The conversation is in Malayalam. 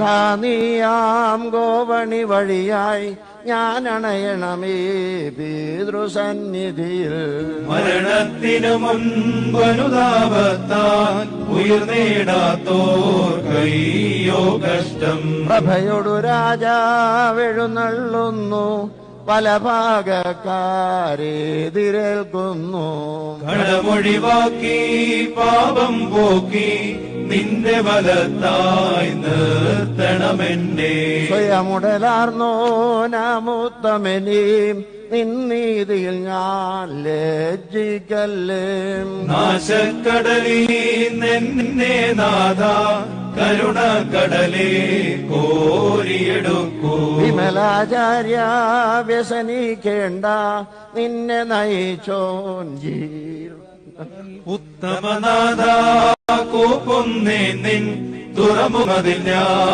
നാഥ നീയാം ഗോവണി വഴിയായി. ഞാൻ അണയണമേ പിതൃസന്നിധിയിൽ. മരണത്തിനു മുൻപനുതാപത്താൽ ഉയർന്നേടാത്തോർ കയ്യോ കഷ്ടം. പ്രഭയൊടു രാജാവെഴുന്നള്ളുന്നു. പല ഭാഗക്കാരെതിരേൽക്കുന്നു കടമൊഴിവാക്കി പാപം പോക്കി നിന്റെ ബലത്തായി സ്വയമുടലാർന്നോ നാമുത്തമനീം നിന്നീതിയിൽ ഞാൻ ലജ്ജിക്കല്ലേ. നാശക്കടലീ നിന്നെ നാഥ കരുണക്കടലേ കോരിയെടുക്കൂ. വിമലാചാര്യ വ്യസനിക്കേണ്ട നിന്നെ നയിച്ചോൻ ഉത്തമനാഥ കൂപ്പുന്നേ നിൻ തുറമുഖതിൽ ഞാൻ